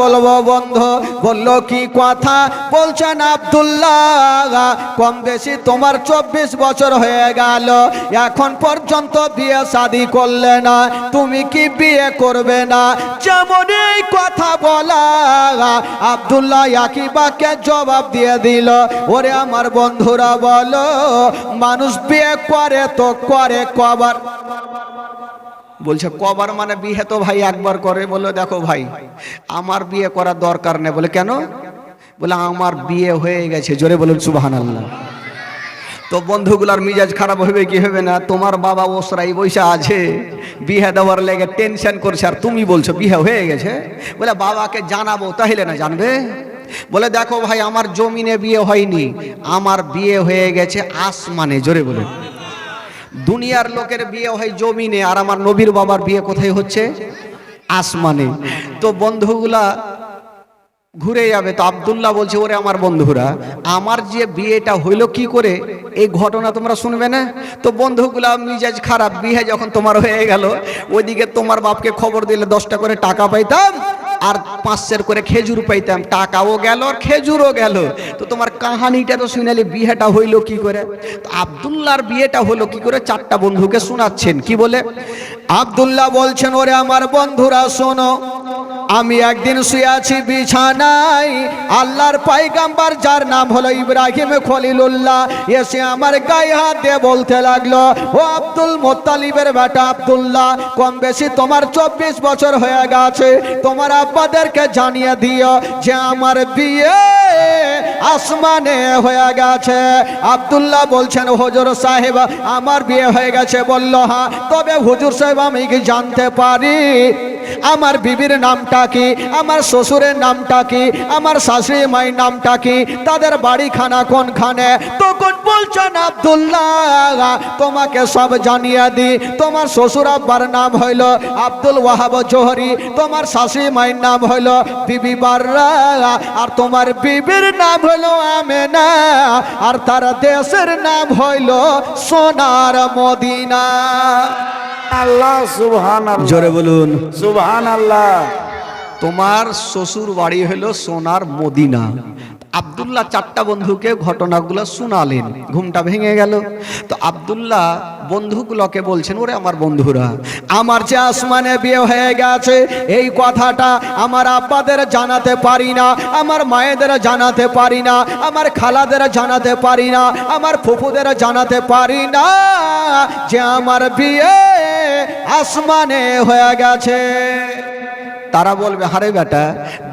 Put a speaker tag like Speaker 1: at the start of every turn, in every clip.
Speaker 1: বলব বন্ধু, বলল, কি কথা? বলছেন, আব্দুল্লাহ, কম বেশি তোমার চব্বিশ বছর হয়ে গেল। এখন পর্যন্ত বিয়ে শাদি করলে না, তুমি কি বিয়ে করবে না? যেমন এই কথা বলা, আব্দুল্লাহ আকিবাকে জবাব দিয়ে দিল, ওরে আমার বন্ধুরা বলো, মানুষ বিয়ে করে তো করে কবার? বলছে, কবার মানে বিয়ে তো ভাই একবার করে। বলে দেখো ভাই, আমার বিয়ে করার দরকার নেই। বলে, কেন? বলে, আমার বিয়ে হয়ে গেছে। জোরে বলুন সুবাহান আল্লাহ তো বন্ধুগুলার মিজাজ খারাপ হবে কি হবে না? তোমার বাবা ওসরাই বৈশা আছে, বিয়ে দেওয়ার লেগে টেনশন করছে, আর তুমি বলছো বিয়ে হয়ে গেছে? বলে, বাবাকে জানাব, তাহলে না জানবে? বলে, দেখো ভাই, আমার জমিনে বিয়ে হয়নি, আমার বিয়ে হয়ে গেছে আসমানে। জোরে বলুন। দুনিয়ার লোকের বিয়ে হয় জমিনে, আর আমার নবীর বাবার বিয়ে কোথায় হচ্ছে? আসমানে। তো বন্ধুগুলা ঘুরে যাবে। তো আব্দুল্লাহ বলছে, ওরে আমার বন্ধুরা, আমার যে বিয়েটা হইল কি করে? এই ঘটনা তোমরা শুনবে না? তো বন্ধুগুলা মিজাজ খারাপ, বিয়ে যখন তোমার হয়ে গেল, ওইদিকে তোমার বাপকে খবর দিলে দশটা করে টাকা পাইতাম। আর পাঁচশের করে খেজুর পাইতাম, টাকাও গেল আর খেজুরও গেল। তো তোমার কাহানিটা তো শুনালি বিয়েটা হইল কি করে? তো আবদুল্লাহর বিয়েটা হলো কি করে? চারটা বন্ধুকে শোনাচ্ছেন, কি বলে? আবদুল্লাহ বলছেন, ওরে আমার বন্ধুরা, শোনো আমি একদিন শুয়ে আছি বিছানায়। আল্লাহর পাইগাম্বার যার নাম হলো ইব্রাহিম খলিলুল্লাহ, এসে আমার গায়ে হাত দিয়ে বলতে লাগল, ও আব্দুল মোত্তালিবের বেটা আব্দুল্লাহ, কম বেশি তোমার চব্বিশ বছর হয়ে গেছে। তোমার আব্বাদেরকে জানিয়ে দিও যে আমার বিয়ে আসমানে হয়ে গেছে। আব্দুল্লাহ বলছেন, হুজুর সাহেব, আমার বিয়ে হয়ে গেছে। বলল হ্যাঁ তবে হুজুর সাহেব, আমি কি জানতে পারি? আমার বিবির নামটা কি? আমার শ্বশুরের নামটা কি? আমার শাশুড়ি মায়ের নামটা কি? তাদের বাড়িখানা কোনখানে? তখন বলছেন আব্দুল্লাহ, তোমাকে সব জানিয়ে দি তোমার শ্বশুর আব্বার নাম হইল আব্দুল ওয়াহাব জোহরি। তোমার শাশুড়ি মায়ের নাম হইল বিবি বাররা। আর তোমার বিবির নাম হইল আমেনা। আর তার দেশের নাম হইল সোনার মদিনা।
Speaker 2: আল্লাহ সুবহান
Speaker 1: জোরে বলুন।
Speaker 2: সুবহান আল্লাহ
Speaker 1: তোমার শ্বশুর বাড়ি হলো সোনার মদিনা। আব্দুল্লাহ চারটা বন্ধুকে ঘটনাগুলো শোনালেন। ঘুমটা ভেঙে গেল। তো আব্দুল্লাহ বন্ধুগুলোকে বলছেন, ওরে আমার বন্ধুরা, আমার যে আসমানে বিয়ে হয়ে গেছে, এই কথাটা আমার আব্বাদের জানাতে পারি না, আমার মায়েদের জানাতে পারি না, আমার খালাদের জানাতে পারি না, আমার ফুফুদের জানাতে পারি না যে আমার বিয়ে আসমানে হয়ে গেছে। তারা বলবে, হারে বেটা,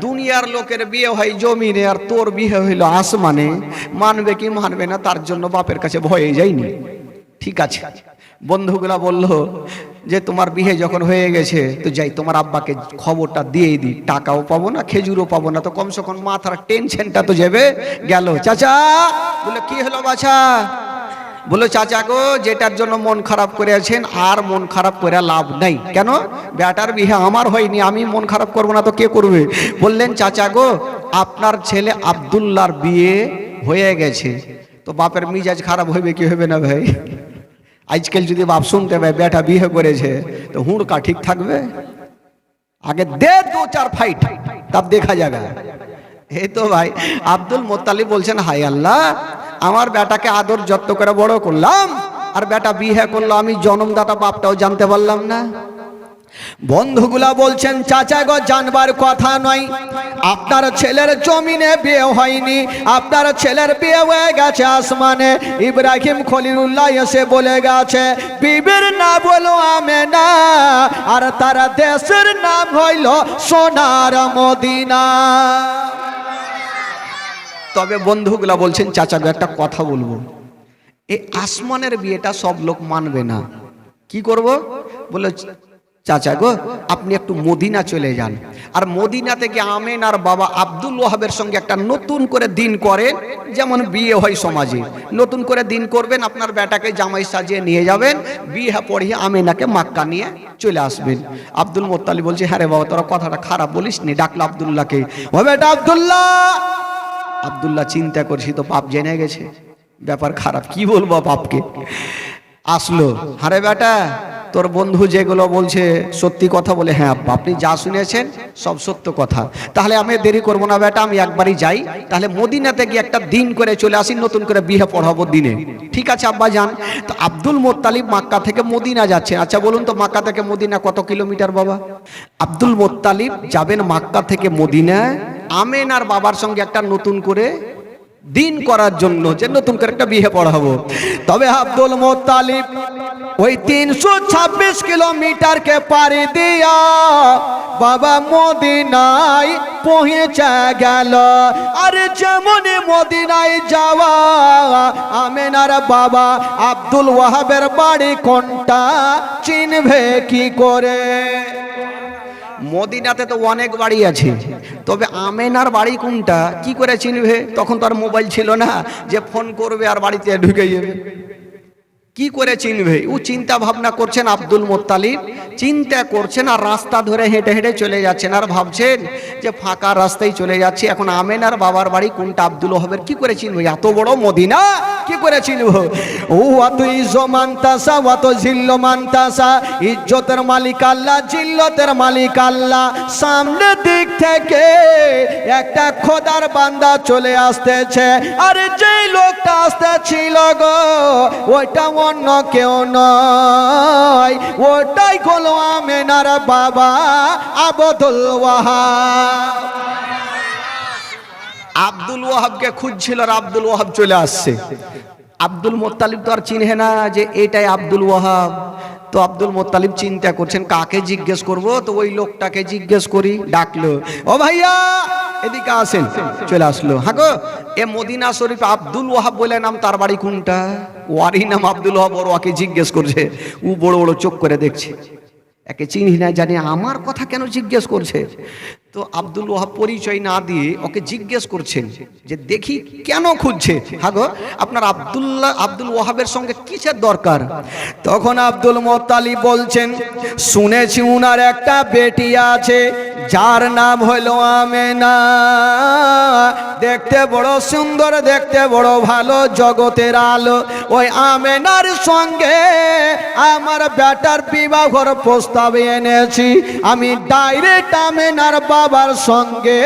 Speaker 1: দুনিয়ার লোকের বিয়ে হয় জমিনে আর তোর বিয়ে হইল আসমানে। মানবে কি মানবে না, তার জন্য বাপের কাছে ভয়ে যায়নি। ঠিক আছে। বন্ধুগুলা বলল, যে তোমার বিয়ে যখন হয়ে গেছে, তো যাই, তোমার আব্বাকে খবরটা দিয়ে দিই। টাকাও পাবো না, খেজুরও পাবো না, তো কমসে কম মাথার টেনশনটা তো যাবে গেল। চাচা, বলে, কি হলো বাছা? বলো চাচা গো, যেটার জন্য মন খারাপ করে আছেন আর মন খারাপ করে লাভ নাই। কেন? বেটার বিহে আমার হয়নি, আমি মন খারাপ করব না তো কে করবে? বললেন, চাচা গো, আপনার ছেলে আব্দুল্লাহর বিয়ে হয়ে গেছে। তো বাপের মিজাজ খারাপ হইবে কি হবে না ভাই? আজকাল যদি বাপ শুনতে পায়, বেটা বিয়ে করেছে, তো হুড়কা ঠিক থাকবে? আগে দে দু চার ফাইট তব দেখা যাবে। এই তো ভাই, আব্দুল মোত্তালিব বলছেন হাই আল্লাহ আমার বেটাকে আদর যত্ন করে বড় করলাম, আর বেটা বিহে করল, আমি জন্মদাতা বাপটাও জানতে পারলাম না। বন্ধুগুলা বলছেন, চাচা গো, জানবার কথা নয়। আপনার ছেলের জমিনে বিয়ে হয়নি, আপনার ছেলের বিয়ে হয়ে গেছে আসমানে। ইব্রাহিম খলিলুল্লাহ এসে বলে গেছে, বিবির না বলো আমে না আর তারা দেশের নাম হইল সোনার মদিনা। তবে বন্ধুগুলা বলছেন, চাচা গো, একটা কথা বলব। এই আসমানের বিয়েটা সব লোক মানবে না। কি করব? বলে, চাচা গো, আপনি একটু মদিনা চলে যান। আর মদিনা থেকে আমেন আর বাবা আব্দুল ওয়াহাবের সঙ্গে একটা নতুন করে দিন করেন, যেমন বিয়ে হয় সমাজে। নতুন করে দিন করবেন, আপনার বেটাকে জামাই সাজিয়ে নিয়ে যাবেন, বিয়ে পড়িয়ে আমেনাকে মাক্কা নিয়ে চলে আসবেন। আব্দুল মোত্তালি বলছে হ্যাঁ রে বাবা, তোরা কথাটা খারাপ বলিস নি ডাকলো আব্দুল্লাহকে। ও বেটা আব্দুল্লাহ আব্দুল্লাহ চিন্তা করছি তো পাপ জেনে গেছে। ব্যাপার খারাপ কি বলব বাপকে? আসলো। হারে বেটা, তোর বন্ধু যেগুলো বলছে সত্যি কথা বলে হ্যাঁ আব্বা, আপনি যা শুনেছেন সব সত্য কথা। তাহলে আমি দেরি করব না বেটা, আমি একবারই যাই। তাহলে মদিনাতে গিয়ে একটা দিন করে চলে আসি, নতুন করে বিয়ে পড়াবো দিনে। ঠিক আছে আব্বা যান। তো আব্দুল মোত্তালিব মাক্কা থেকে মদিনা যাচ্ছে আচ্ছা বলুন তো, মাক্কা থেকে মদিনা কত কিলোমিটার বাবা? আব্দুল মোত্তালিব যাবেন মাক্কা থেকে মদিনা আমেন আর বাবার সঙ্গে একটা নতুন করে দিন করার জন্য যে নতুন করে একটা বিয়ে পড়াবো। তবে আব্দুল মোত্তালিব ওই তিনশো ছাব্বিশ কিলোমিটারকে পাড়ি দিয়া বাবা মদিনায় পৌঁছে গেল। আরে যেমন মদিনায় যাওয়া, আমেনার বাবা আব্দুল ওয়াহাবের বাড়ি কোনটা চিনবে কি করে? মদিনাতে তো অনেক বাড়ি আছে। তবে আমেনার বাড়ি কোনটা? কি করে চিনবে? তখন তো আর মোবাইল ছিল না যে ফোন করবে আর বাড়িতে ঢুকে যাবে। কি করে চিনবে? ও চিন্তা ভাবনা করছেন আব্দুল মোত্তালিব। চিন্তা করছেন আর রাস্তা ধরে হেঁটে হেঁটে চলে যাচ্ছেন আর ভাবছেন যে ফাঁকা রাস্তায় চলে যাচ্ছে। এখন আমেন আর বাবার বাড়ি কোনটা আব্দুল ওহাবের? কি করে চিনবে? এত বড় মদিনা? কি করে চিনব? ও অত ইজো মানতাসা অত জিল্ল মানতাসা ইজ্জতের মালিক আল্লাহ, জিল্লতের মালিক আল্লাহ। সামনে দিক থেকে একটা খোদার বান্দা চলে আসতেছে। আরে যেই লোকটা আসতেছিল গো, ওইটা অন্য কেউ নয়। ওটাই হলো আমেনার বাবা আবদুল আব্দুল ওয়াহাবকে খুঁজছিল আর আব্দুল ওয়াহাব চলে আসছে। আব্দুল মোত্তালিব তো আর চিনহে না যে এটাই আব্দুল ওয়াহাব। তো আব্দুল মোত্তালিব চিন্তা করছেন, কাকে জিজ্ঞেস করব? তো ওই লোকটাকে জিজ্ঞেস করি, ডাকলো, ও ভাইয়া, এদিকে আসেন। চলে আসলো। হ্যাঁ গো এ মদিনা শরীফ আব্দুল ওয়াহাব বলে নাম, তার বাড়ি কোনটা? ওয়ারই নাম আব্দুল ওয়াহাব, ওর ওকে জিজ্ঞেস করছে। ও বড় বড় চোখ করে দেখছে। একে চিনি না, জানি আমার কথা কেন জিজ্ঞেস করছে? তো আব্দুল ওয়াহাব পরিচয় না দিয়ে ওকে জিজ্ঞেস করছেন যে দেখি কেন খুঁজছে? হাগো আপনার আব্দুল্লাহ, আব্দুল ওয়াহাবের সঙ্গে কিসের দরকার? তখন আব্দুল মোতালি বলছেন, শুনেছি উনার একটা বেটি আছে যার নাম হলো আমেনা। দেখতে বড় সুন্দর, দেখতে বড় ভালো জগতের আলো। ওই আমেনার সঙ্গে আমার বেটার বিবাহর প্রস্তাব এনেছি। আমি ডাইরেক্ট আমেনার বাবার সঙ্গে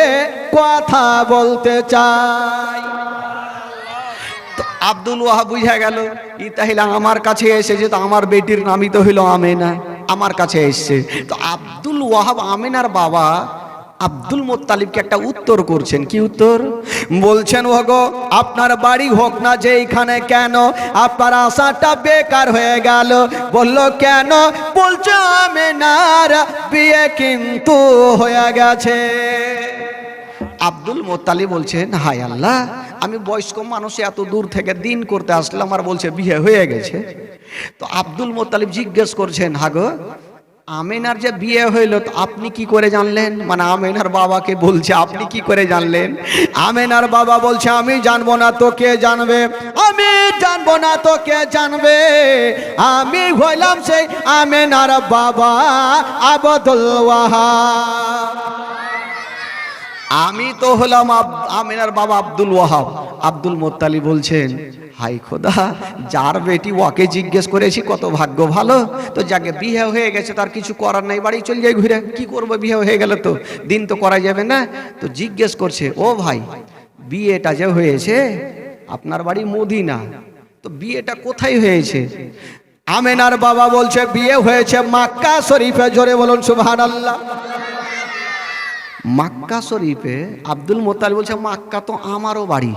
Speaker 1: কথা বলতে চাই। আব্দুল ওয়াহাব বুঝা গেল, ই তাহলে আমার কাছে এসেছে, তো আমার বেটির নামই তো হইল আমেনা। আমার কাছে এসছে। তো আব্দুল ওয়াহাব আমিনার বাবা আব্দুল মোত্তালিবকে একটা উত্তর করছেন। কি উত্তর? বলছেন, ওগো, আপনার বাড়ি হোক না যে এইখানে কেন? আপনার আশাটা বেকার হয়ে গেল। বলল, কেন? বলছে, আমেনার বিয়ে কিন্তু হয়ে গেছে। আব্দুল মোত্তালি বলছেন, হায় আল্লাহ আমি বয়স্ক মানুষ, এত দূর থেকে দিন করতে আসলাম আর বলছে, বিয়ে হয়ে গেছে। তো আব্দুল মোত্তালিব জিজ্ঞেস করছেন হাগো আমেনার যে বিয়ে হইল, তো আপনি কি করে জানলেন? মানে আমেনার বাবাকে বলছে, আপনি কি করে জানলেন? আমেনার বাবা বলছে, আমি জানব না তো কে জানবে? আমি জানব না তো কে জানবে? আমি হইলাম সেই আমেনার বাবা, আবদুল ওয়াহাব। আমি তো হলাম আমিনার বাবা আব্দুল ওয়াহাব। আব্দুল মোত্তালি বলছেন, হাই খোদা, যার বেটি ওকে জিজ্ঞেস করেছি, কত ভাগ্য ভালো। তো যাকে বিয়ে হয়ে গেছে, তার কিছু করার নাই, বাড়ি চলে যাই ঘুরে। কি করব, বিয়ে হয়ে গেল তো? দিন তো করা যাবে না। তো জিজ্ঞেস করছে, ও ভাই, বিয়েটা যে হয়েছে, আপনার বাড়ি মদিনা? তো বিয়েটা কোথায় হয়েছে? আমেনার বাবা বলছে, বিয়ে হয়েছে মাক্কা শরীফে। জোরে বলুন, সুবহানাল্লাহ। মাক্কা শরীফে আব্দুল মোতাল বলছে, মাক্কা তো আমারও বাড়ি।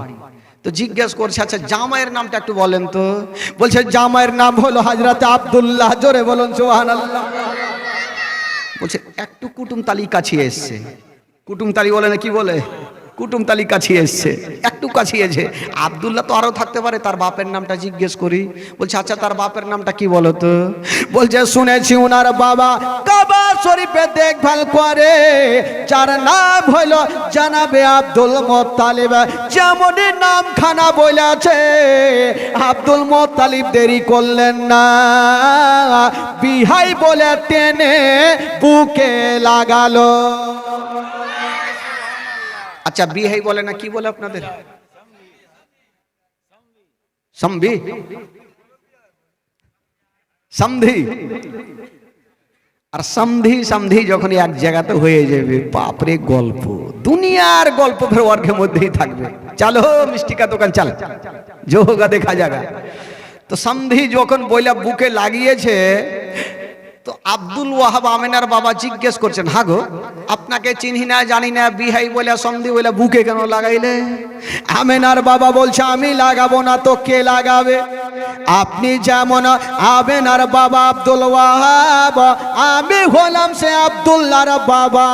Speaker 1: তো জিজ্ঞেস করছে আচ্ছা জামাইয়ের নামটা একটু বলেন তো। বলছে, জামাইয়ের নাম হলো হাজরাতে আবদুল্লাহ। জোরে বলুন সোহান বলছে, একটু কুটুম তালি ছিয়ে এসছে। কুটুম তালি বলে না, কি বলে? কুটুম তালি কাছিয়ে এসছে, একটু কাছিয়েছে আব্দুল্লাহ তো আরও থাকতে পারে, তার বাপের নামটা জিজ্ঞেস করি। বলছে আচ্ছা তার বাপের নামটা কি বলো তো বলছে, শুনেছি উনার বাবা কাবা শরীফে দেখভাল করে। যার নাম হইল জানাবে আব্দুল মোত্তালিব। যেমন নাম খানা বলেছে, আব্দুল মোত্তালিব দেরি করলেন না। বিহাই বলে টেনে বুকে লাগালো। আচ্ছা বিহাই বলে না, কি বলে আপনাদের? সন্ধি আর সন্ধি সন্ধি যখন এক জায়গাতে হয়ে যাবে, বাপরে গল্প। দুনিয়ার গল্প ফের ওয়ার্কের মধ্যেই থাকবে। চালো মিষ্টিকা দোকান, চাল। যোগা দেখা জায়গা তো সন্ধি যখন বইলা বুকে লাগিয়েছে তো আব্দুল ওয়াহাব আমেনার বাবা জিজ্ঞেস করছেন হাগো আপনাকে চিনি না, জানি না, বিহাই বলে সন্ধি বলে বুকে কেন লাগাইলে? আমেনার বাবা বলছে, আমি লাগাবো না তো কে লাগাবে? আপনি যেমন আমেনার বাবা আব্দুল ওয়াহাব, আমি হলাম সে আব্দুল্লাহর বাবা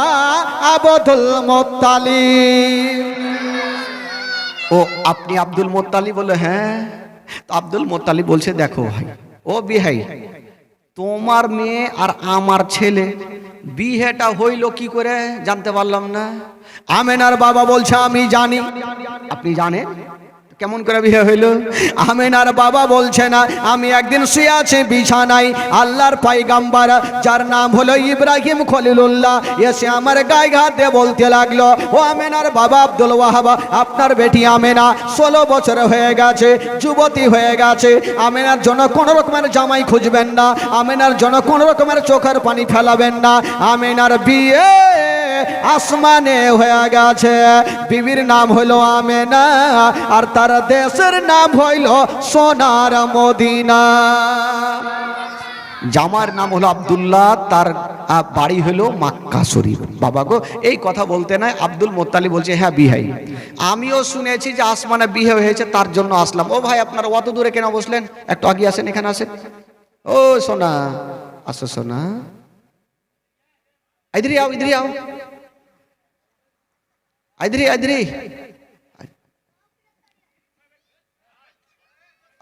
Speaker 1: আবদুল মোত্তালিব। ও, আপনি আব্দুল মোত্তালি বলে হ্যাঁ? আব্দুল মোত্তালি বলছে, দেখো ভাই, ও বিহাই তোমার মেয়ে আর আমার ছেলে। বিহেটা হইল কি করে জানতে পারলাম না। আমেনার বাবা বলছে, আমি জানি। আপনি জানেন? কেমন করে বিয়ে হইল? আমেনার বাবা বলছে না, আমি একদিন শুয়ে আছি, বিছানায় আল্লাহর পাইগাম্বার, যার নাম হলো ইব্রাহিম খলিলুল্লাহ। এসে আমার গায়ে দিয়ে বলতে লাগল, ও আমেনার বাবা আব্দুল ওয়াহাবা, আপনার বেটি আমেনা ষোলো বছর হয়ে গেছে, যুবতী হয়ে গেছে। আমেনার জন্য কোনো রকমের জামাই খুঁজবেন না, আমেনার জন্য কোনো রকমের চোখের পানি ফেলাবেন না। আমেনার বিয়ে আসমানে হয়ে গেছে। বিবির নাম হলো আমেনা, আর তার দেশের নাম হইল সোনার মদিনা। জামার নাম হলো আবদুল্লাহ, তার বাড়ি হলো মাক্কা শরীফ। বাবা গো, এই কথা বলতে নাই, আব্দুল মোত্তালি বলছে হ্যাঁ বিহাই। আমিও শুনেছি যে আসমানে বিয়ে হয়েছে, তার জন্য আসলাম। ও ভাই, আপনারা অত দূরে কেন বসলেন? একটু আগে আসেন, এখানে আসেন। ও, সোনা, আসো, সোনা। ইধরি আও ইধরি আও। ইধরি ইধরি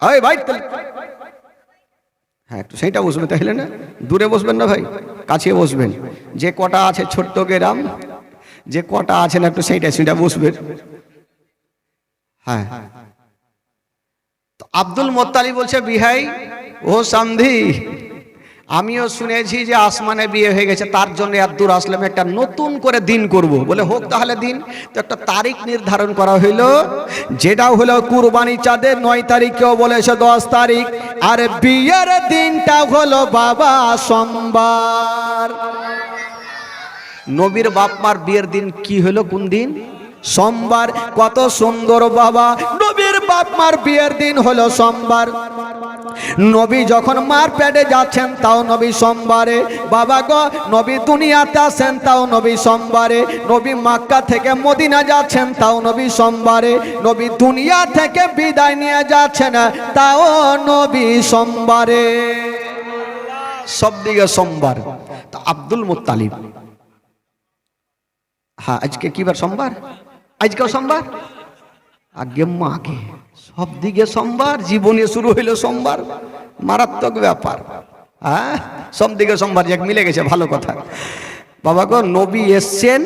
Speaker 1: আয় ভাই হ্যাঁ একটু সেইটা বসবে তাহলে না? দূরে বসবেন না ভাই? কাছে বসবেন। যে কটা আছে ছোট্ট গ্রাম, যে কটা আছেন একটু সেইটা সেইটা বসবেন হ্যাঁ। আব্দুল মোত্তালি বলছে, বিহাই ও সান্ধি আমিও শুনেছি যে আসমানে বিয়ে হয়ে গেছে, তার জন্য আব্দুল আসলাম, একটা নতুন করে দিন করব। বলে, হোক তাহলে দিন। তো একটা তারিখ নির্ধারণ করা হইল, যেটা হলো কুরবানি চাঁদের নয় তারিখেও বলেছে দশ তারিখ। আর বিয়ের দিনটা হলো বাবা সোমবার। নবীর বাপমার বিয়ের দিন কি হলো? কোন দিন? সোমবার, কত সুন্দর বাবা। নবীর বাপ মার বিয়ের দিন হলো সোমবার। নবী যখন মার পেটে যাচ্ছেন, তাও নবী সোমবারে। বাবা গো, নবী দুনিয়াতে আসেন তাও নবী সোমবারে। নবী মাক্কা থেকে মদিনা যাচ্ছেন, তাও নবী সোমবারে। নবী দুনিয়া থেকে বিদায় নিয়ে যাচ্ছেন, তাও নবী সোমবারে। সবদিকে সোমবার। আব্দুল মুত্তালিব। হ্যাঁ আজকে কি বার সোমবার? আজকেও সোমবার? আগে মাকে। সব দিকে সোমবার, জীবনে শুরু হইল সোমবার। মারাত্মক ব্যাপার। হ্যাঁ? সব দিকে সোমবার, যাক, মিলে গেছে, ভালো কথা। বাবা গো, নবী এসছেন।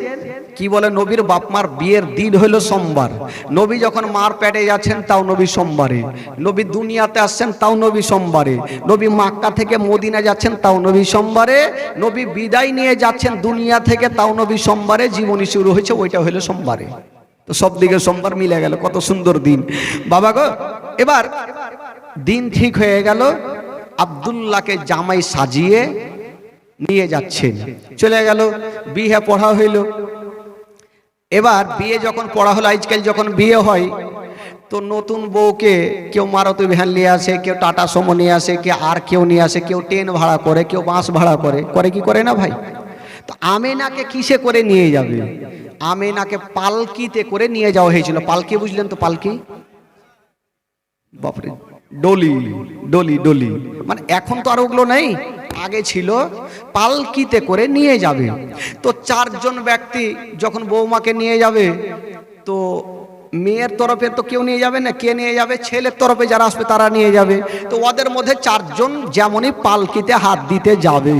Speaker 1: কি বলে নবীর বাপমার বিয়ের দিন হইল সোমবার। নবী যখন মার পেটে যাচ্ছেন, তাও নবী সোমবারে। নবী দুনিয়াতে আসছেন, তাও নবী সোমবারে। নবী মাক্কা থেকে মদিনা যাচ্ছেন, তাও নবী সোমবারে। নবী বিদায় নিয়ে যাচ্ছেন, দুনিয়া থেকে, তাও নবী সোমবারে। জীবনী শুরু হয়েছে, ওইটা হইল সোমবারে। তো সব দিকে সোমবার মিলে গেল, কত সুন্দর দিন। বাবা গো, এবার দিন ঠিক হয়ে গেল, আব্দুল্লাহকে জামাই সাজিয়ে নিয়ে যাচ্ছেন। চলে গেল, বিয়ে পড়া হইল। এবার বিয়ে যখন পড়া হলো, আজকাল যখন বিয়ে হয়, তো নতুন বউকে কেউ মারুতি ভ্যান নিয়ে আসে, কেউ টাটা সমো নিয়ে আসে, কেউ আর কেউ নিয়ে আসে, কেউ ট্রেন ভাড়া করে, কেউ বাস ভাড়া করে। করে কি করে না ভাই? তো আমেনাকে কিসে করে নিয়ে যাবে? আমেনাকে পালকিতে করে নিয়ে যাওয়া হয়েছিল। পালকি বুঝলেন তো পালকি? বাপরে, ডলি ডলি ডলি। মানে এখন তো আর ওগুলো নেই, আগে ছিল, পালকিতে করে নিয়ে যাবে। তো চারজন ব্যক্তি যখন বৌমাকে নিয়ে যাবে, তো মেয়ের তরফে তো কেউ নিয়ে যাবে না, কে নিয়ে যাবে? ছেলের তরফে যারা আসবে তারা নিয়ে যাবে। তো ওদের মধ্যে চারজন যেমনই পালকিতে হাত দিতে যাবে।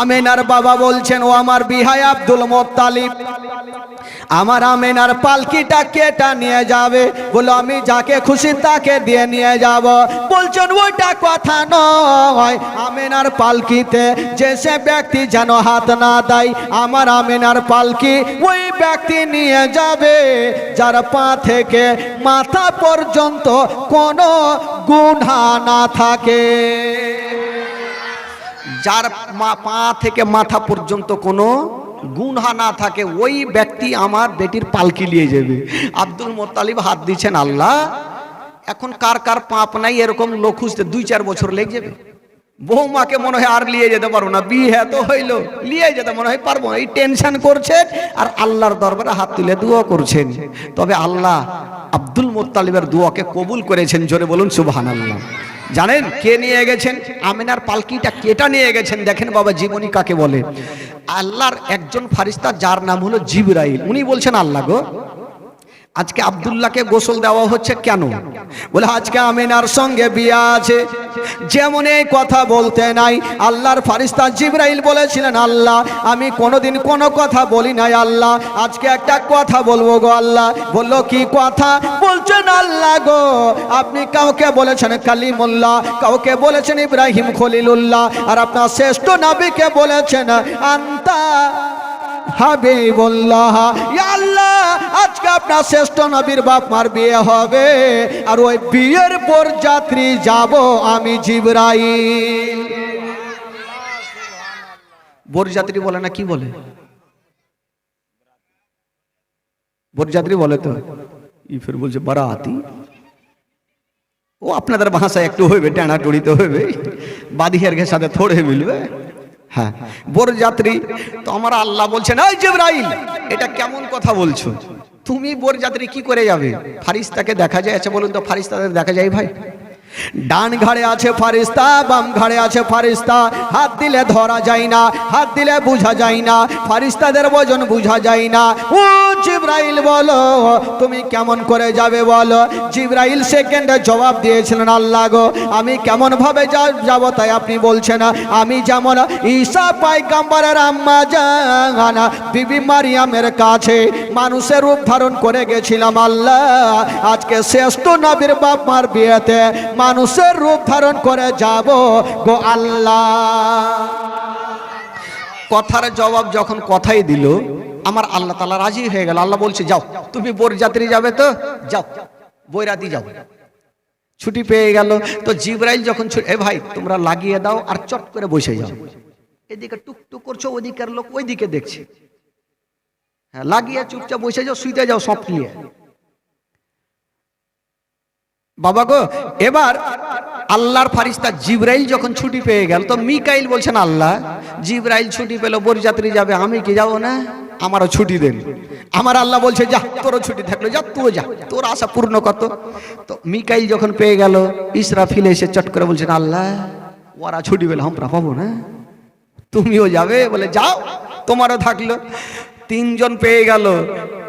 Speaker 1: আমেনার বাবা বলছেন, ও আমার বিহাই আব্দুল মোত্তালিব। আমার আমেনার পালকিটা কেটা নিয়ে যাবে? বলো, আমি যাকে খুশি তাকে দিয়ে নিয়ে যাব। বলছেন, ওইটা কথা নয়। আমেনার পালকিতে যে সে ব্যক্তি যেন হাত না দেয়, আমার আমেনার পালকি ওই ব্যক্তি নিয়ে যাবে। যার পা থেকে মাথা পর্যন্ত কোনো গুণা না থাকে। যার পা থেকে মাথা পর্যন্ত কোনো গুনহা না থাকে, ওই ব্যক্তি আমার বেটির পালকি নিয়ে যাবে। আব্দুল মোত্তালিব হাত দিচ্ছেন, আল্লাহ, এখন কার কার পাপ নাই এরকম লোক খুঁজতে দুই চার বছর লেগে যাবে। বৌমাকে মনে হয় আর নিয়ে যেতে পারব না, বিয়ে তো হইল, নিয়ে যেতে মনে হয় পারব না। এই টেনশন করছেন আর আল্লাহর দরবারে হাত তুলে দুয়া করছেন। তবে আল্লাহ আব্দুল মোত্তালিবের দুয়াকে কবুল করেছেন, জোরে বলুন সুবহান আল্লাহ জানেন কে নিয়ে গেছেন? আমিনার পালকিটা কেটা নিয়ে গেছেন? দেখেন বাবা, জীবনী কাকে বলে? আল্লাহর একজন ফারিস্তা, যার নাম হলো জিবরাইল। উনি বলছেন, আল্লাহ গো আজকে আবদুল্লাহকে গোসল দেওয়া হচ্ছে কেন? বলে, আজকে আমিনার সঙ্গে বিয়ে আছে। যেমন এই কথা বলতে নাই। আল্লাহর ফারিস্তা জিব্রাইল বলেছিলেন, আল্লাহ, আমি কোনোদিন কোনো কথা বলি নাই, আল্লাহ। আজকে একটা কথা বলব গো আল্লাহ। বলল, কি কথা? বলছেন, আল্লাহ গো, আপনি কাউকে বলেছেন কালিমুল্লাহ, কাউকে বলেছেন ইব্রাহিম খলিলুল্লাহ, আর আপনার শ্রেষ্ঠ নাবিকে বলেছেন আন্তা হাবিবুল্লাহ। ইয়া আল্লাহ, আজকে আপনার শ্রেষ্ঠ নবীর বাপ মার বিয়ে হবে, আর ওই বিয়ের পর যাত্রী যাব আমি জিবরাইল। বরযাত্রী বলে না, কি বলে? বরযাত্রী বলে তো। ই ফের বলছে, বারাতি। ও আপনাদের ভাষায় একটু হইবে টানা টুড়িতে হইবে বাদিহের সাথে থোড়ে মিলবে। হ্যাঁ বরযাত্রী তো আমার আল্লাহ বলছেন, এই জেব্রাইল, এটা কেমন কথা বলছো? তুমি বরযাত্রী কি করে যাবে? ফারিস্তাকে দেখা যায় আচ্ছা বলুন তো, ফারিস্তাদের দেখা যায় ভাই? ডান ঘাড়ে আছে ফারিস্তা, বাম ঘাড়ে আছে ফারিস্তা। হাত দিলে ধরা যায় না, হাত দিলে বুঝা যায় না, ফারিস্তাদের ওজন বুঝা যায় না। ও জিব্রাইল, বলো, তুমি কেমন করে যাবে, বলো? জিব্রাইল সেকেন্ডে জবাব দিয়েছিলেন, আল্লাহ গো, আমি কেমন ভাবে যাব তাই আপনি বলছেন, আমি যেমন ঈসা পাইগাম্বারের আম্মা জানা বিবি মারিয়ামের কাছে মানুষের রূপ ধারণ করে গেছিলাম, আল্লাহ। আজকে শ্রেষ্ঠ নবীর বাপ মার বিয়েতে মানুষের রূপ ধারণ করে যাব গো আল্লাহ। কথার জবাব যখন কথাই দিল, আমার আল্লাহ তালা রাজি হয়ে গেল। আল্লাহ বলছে, যাও, তুমি বরযাত্রী যাবে তো? যাও, বৈরাতি যাও। ছুটি পেয়ে গেল। তো জিব্রাইল যখন এ ভাই, তোমরা লাগিয়ে দাও আর চট করে বসে যাও। এদিকে টুকটুক করছ, ওদিকের লোক ওইদিকে দেখছে। হ্যাঁ লাগিয়ে চুপচাপ বসে যাও, শুইতে যাও সব নিয়ে। বাবা গো, এবার আল্লাহর ফারিস্তা জিব্রাইল যখন ছুটি পেয়ে গেল, তো মিকাইল বলছেন আল্লাহ, জিব্রাইল ছুটি পেল, বরযাত্রী যাবে, আমি কি যাব না? আমারও ছুটি দেন। আমার আল্লাহ বলছে, যা, তোরও ছুটি থাকল, যা তুই যা, তোর আশা পূর্ণ কত? তো মিকাইল যখন পেয়ে গেল, ইসরাফিল এসে চট করে বলছেন আল্লাহ, ওরা ছুটি পেলে, আমরা পাবো না। তুমিও যাবে? বলে, যাও, তোমারও থাকল। তিনজন পেয়ে গেল।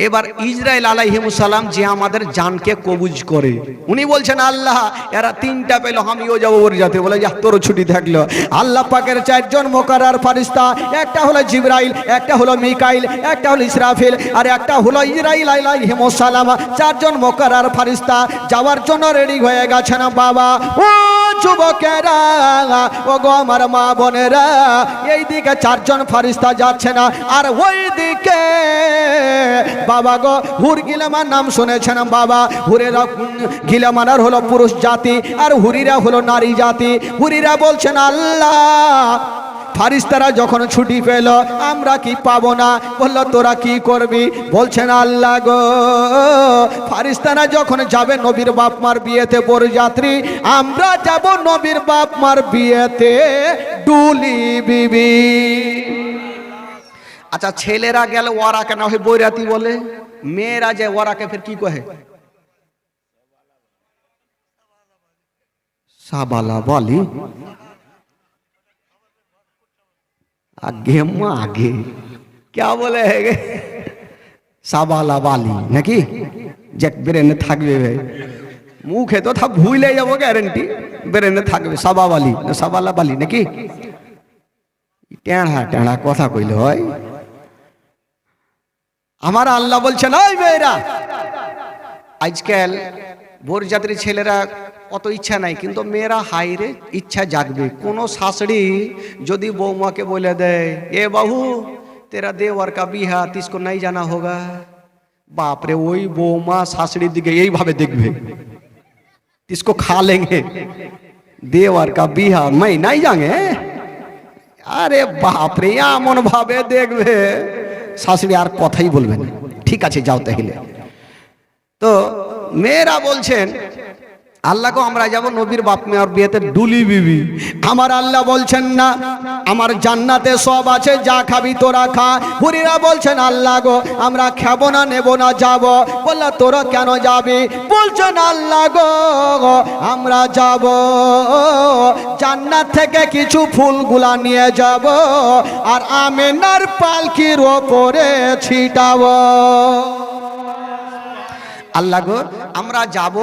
Speaker 1: এবার ইসরায়েল আলাইহিমুসালাম যে আমাদের জানকে কবুজ করে। উনি বলছেন, আল্লাহ, এরা তিনটা পেল, আমিও যাব ওর যাতে বলে যা তোর ছুটি থাকল। আল্লাহ পাকের চারজন মোকারার ফারিস্তা, একটা হলো জিব্রাইল, একটা হলো মিকাইল, একটা হলো ইসরাফিল, আর একটা হলো ইসরাইল আলাইহিমুসালাম চারজন মোকারার ফারিস্তা, যাওয়ার জন্য রেডি হয়ে গেছেন বাবা? ও যুবকেরা ও গো আমার মা বোনেরা এই দিকে চারজন ফারিস্তা যাচ্ছে না, আর ওই দিকে বাবা গো, হুর গিলামার নাম শুনেছেন বাবা। হুরেরা গিলামানার হলো পুরুষ জাতি, আর হুরিরা হলো নারী জাতি। হুরিরা বলছেন, আল্লাহ, ফারিস্তারা যখন ছুটি পেল, আমরা কি পাবো না? বলল, তোরা কি করবি? বলছেন, আল্লাহ গো, ফারিস্তারা যখন যাবে নবীর বাপ মার বিয়েতে বরযাত্রী আমরা যাব নবীর বাপ মার বিয়েতে। ডুলি বিবি। আচ্ছা ছেলেরা গেলে ওরা কেন হয় বৈরাতি বলে মেয়েরা যে ওরাকে ফের কি কহে সাবালা বলি আগে মা আগে क्या बोले है সাবালা বালি নাকি যে ব্রেনে থাকবে ভাই মুখে তো থা ভুলে যাবো গ্যারেন্টি ব্রেনে থাকবে সাবা বালি না সাবালা বালি নাকি টেঁড়া টেঁড়া কথা কইলে হয় हमारा अल्लाह बोलछे ना मेरा। आजकल भोर जात्री छेलेरा अत इच्छा नहीं किंतु मेरा हाईरे इच्छा जागबे कोनो सासड़ी जदि बौमा के बोले दे ए बहू तेरा देवर का बिहा तिसको नहीं जाना होगा बाप रे वही बौमा सासड़ी दिखे यही भावे दिखबे तिसको खा लेंगे देवर का बिहा मैं नहीं जांगे अरे बाप रे या मन भावे देखबे শাশুড়ি আর কথাই বলবেন ঠিক আছে যাও তাহলে। তো মেয়েরা বলছেন আল্লাহকে আমরা যাব নবীর বাপ মেয়ের বিয়েতে ডুলি বিবি। আমার আল্লাহ বলছেন না, আমার জান্নাতে সব আছে, যা খাবি তোরা খা। হুরিরা বলছেন, আল্লাহ গো, আমরা খাব না, নেব না, যাব। বললা, তোরা কেন যাবি? বলছেন, আল্লাহ গো, আমরা যাব। জান্নাত থেকে কিছু ফুলগুলা নিয়ে যাব, আর আমেনার পালকির ওপরে ছিটাবো। আল্লাহ গো, আমরা যাব,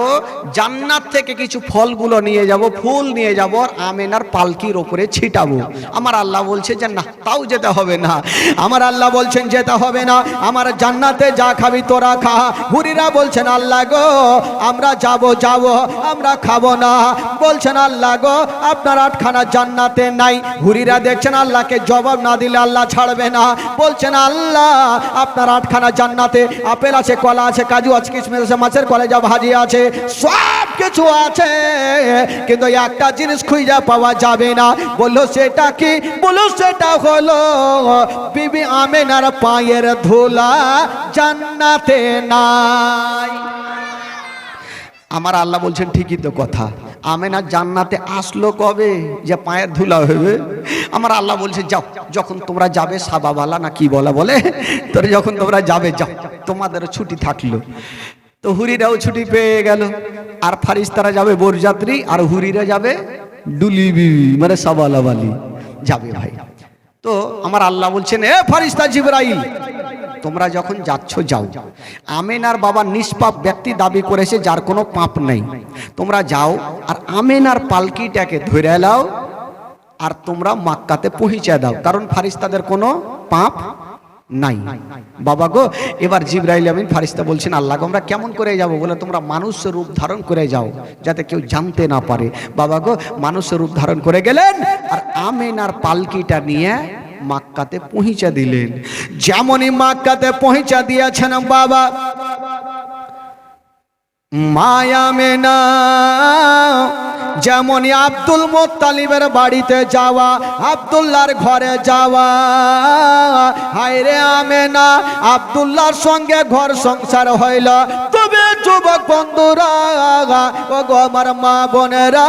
Speaker 1: জান্নাত থেকে কিছু ফলগুলো নিয়ে যাব, ফুল নিয়ে যাব আমেনার পালকির ওপরে ছিটাবো। আমার আল্লাহ বলছে যে, না, তাও যেতে হবে না। আমার আল্লাহ বলছেন, যেতে হবে না। আমার জান্নাতে যা খাবি, তোরা খা। হুরিরা বলছেন, আল্লাহ গো, আমরা যাব যাব, আমরা খাব না। বলছেন, আল্লাহ গো, আপনার আটখানা জান্নাতে নাই। হুরিরা দেখছেন, আল্লাহকে জবাব না দিলে আল্লাহ ছাড়বে না। বলছেন, আল্লাহ, আপনার আটখানা জান্নাতে আপেল আছে, কলা আছে, কাজু আছে, কিশমিশ আছে মাছের কলেজা ভাজি আছে, সব কিছু আছে। কিন্তু একটা জিনিস খুঁজে পাওয়া যাবে না। বলল, সেটা কি? বলল, সেটা হলো বিবি আমেনার পায়ের ধুলা জান্নাতে নাই। আমার আল্লাহ বলছেন, ঠিকই তো কথা। আমেনা জান্নাতে আসলো কবে? যে পায়ের ধুলা হবে? আমার আল্লাহ বলছে যাও, যখন তোমরা যাবে সাবাবালা না কি বলা বলে, তোর যখন তোমরা যাবে, যাও তোমাদের ছুটি থাকল। তো হুরিরাও ছুটি পেয়ে গেল। আর ফারিস্তারা যাবে বরযাত্রী, আর হুরিরা যাবে ডুলি বিবি মানে সাবালাবালি। যাবে ভাই। তো আমার আল্লাহ বলছেন, এ ফারিস্তা জিবরাইল, তোমরা যখন যাচ্ছ, যাও। আমেনার বাবা নিষ্পাপ ব্যক্তি দাবি করেছে, যার কোনো পাপ নেই। তোমরা যাও, আর আমেনার পালকিটাকে ধরে নাও, আর তোমরা মাক্কাতে পৌঁছে দাও। কারণ ফারিস্তাদের কোনো পাপ নাই। বাবা গো এবার জিব্রাইল আমিন ফারিস্তা বলছেন আল্লাহ গো, আমরা কেমন করে যাব? বলে তোমরা মানুষের রূপ ধারণ করে যাও যাতে কেউ জানতে না পারে। বাবা গো মানুষের রূপ ধারণ করে গেলেন আর আমেনার পালকিটা নিয়ে মাক্কাতে পৌঁছা দিলেন। যেমনই মাক্কাতে পৌঁছা দিয়েছেন বাবা মায়া মেনা। যেমনই আব্দুল মোত্তালিবের বাড়িতে যাওয়া আবদুল্লার ঘরে যাওয়া। হায়রে আমেনা আবদুল্লার সঙ্গে ঘর সংসার হইল। তবে যুবক বন্ধুরা ও গো আমার মা বোনেরা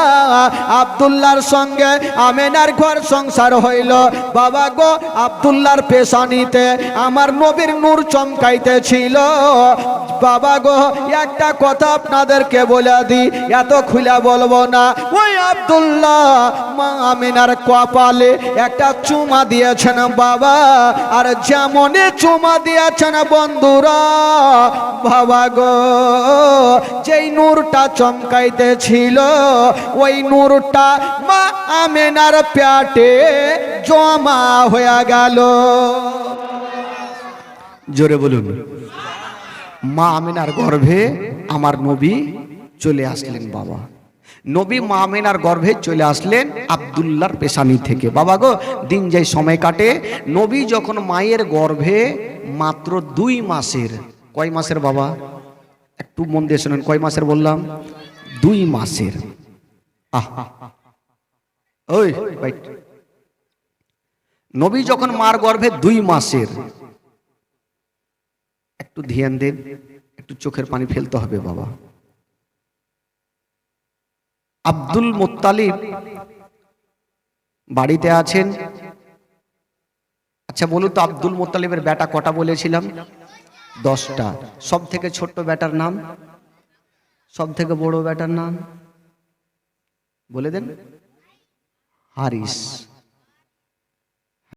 Speaker 1: আব্দুল্লাহর সঙ্গে আমেনার ঘর সংসার হইল। বাবা গো আব্দুল্লাহর পেশানিতে আমার নবীর নূর চমকাইতেছিল। বাবা গো, একটা কথা আপনাদেরকে বলে দি এত খুলে বলব না। ওই আব্দুল্লাহ মা আমিনার কপালে একটা চুমা দিয়েছেন বাবা। আর যেমনই চুমা দিয়েছেন বন্ধুরা, বাবা গো। যেই নূরটা চমকাইতেছিল, ওই নূরটা মা আমিনার প্যাটে জমা হয়ে গেল। জোরে বলুন। মা আমিনার গর্ভে আমার নবী চলে আসলেন বাবা। নবী মা আমিনার গর্ভে চলে আসলেন আবদুল্লার পেশানি থেকে। বাবা গো, দিন যাই সময় কাটে। নবী যখন মায়ের গর্ভে মাত্র দুই মাসের, কয় মাসের বাবা? একটু মন দিয়ে শোনেন, কয় মাসের বললাম? দুই মাসের। আহ ওই নবী যখন মার গর্ভে দুই মাসের, একটু ধ্যান দেন, একটু চোখের পানি ফেলতে হবে বাবা। আব্দুল মোত্তালিব বাড়িতে আছেন। আচ্ছা বলুন তো আব্দুল মোত্তালিবের বেটা কটা বলেছিলাম? দশটা। সব থেকে ছোট্ট ব্যাটার নাম? সব থেকে বড় বেটার নাম? বলে দেন? হারিস।